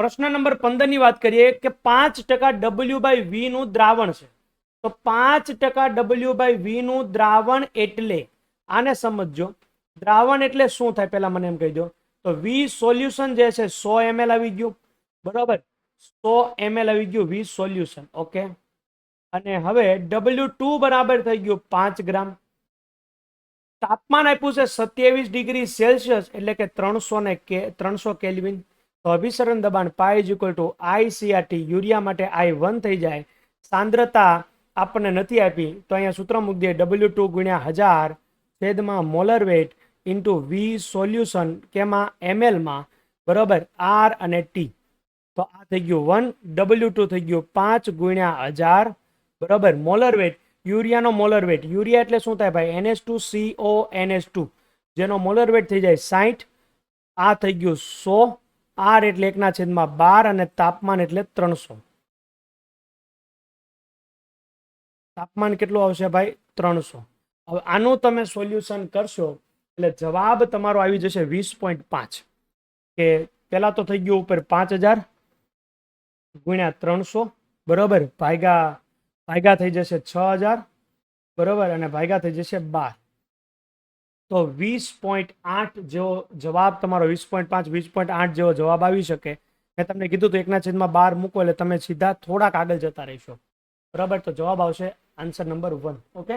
પ્રશ્ન નંબર પંદરની વાત કરીએ કે પાંચ ટકા ડબલ્યુ બાય વી નું દ્રાવણ છે. તો પાંચ ટકા ડબલ્યુ બાય વી નું દ્રાવણ એટલે, આને સમજજો. દ્રાવણ એટલે શું થાય? પેલા મને એમ કહી દો. તો વી સોલ્યુશન જે છે, સો એમએલ આવી ગયું. બરોબર? સો એમએલ આવી ગયું વી સોલ્યુશન ઓકે અને હવે ડબલ્યુ ટુ બરાબર થઈ ગયું પાંચ ગ્રામ. તાપમાન આપ્યું છે સત્યાવીસ ડિગ્રી સેલ્સિયસ, એટલે કે ત્રણસો ને કે, ત્રણસો કેલ્વિન. તો અભિસરણ દબાણ pi is equal to I CRT urea માટે આઈ વન થઈ જાય. સાંદ્રતા આપણને નથી આપી, તો અહીંયા સૂત્ર મૂકી દઈએ ડબલ્યુ ટુ ગુણ્યા હજાર છેદમાં molar weight into V solution કેમાં એમએલમાં બરોબર આર અને ટી તો આ થઈ ગયું વન ડબલ્યુ ટુ થઈ ગયું પાંચ ગુણ્યા હજાર, બરોબર મોલર વેટ યુરિયાનો મોલર વેટ યુરિયા એટલે શું થાય ભાઈ? NS two CO NS two જેનો મોલર વેટ થઈ જાય સાઠ આ થઈ ગયું સો આર એટલે એકના છેદમાં બાર અને તાપમાન એટલે ત્રણસો. તાપમાન કેટલું આવશે ભાઈ? ત્રણસો. હવે આનું તમે સોલ્યુશન કરશો, એટલે જવાબ તમારો આવી જશે વીસ પોઈન્ટ પાંચ. કે પહેલાં તો થઈ ગયું ઉપર પાંચ હજાર ગુણ્યા ત્રણસો, બરોબર? ભાગ્યા ભાગ્યા થઈ જશે છ હજાર, બરોબર? અને ભાગ્યા થઈ જશે બાર. તો વીસ પોઈન્ટ આઠ જેવો જવાબ તમારો, વીસ પોઈન્ટ પાંચ, વીસ પોઈન્ટ આઠ જેવો જવાબ આવી શકે. મેં તમને કીધું તો એકના છેદમાં બાર મૂકો એટલે તમે સીધા થોડાક આગળ જતા રહેશો. બરાબર? તો જવાબ આવશે આન્સર નંબર વન ઓકે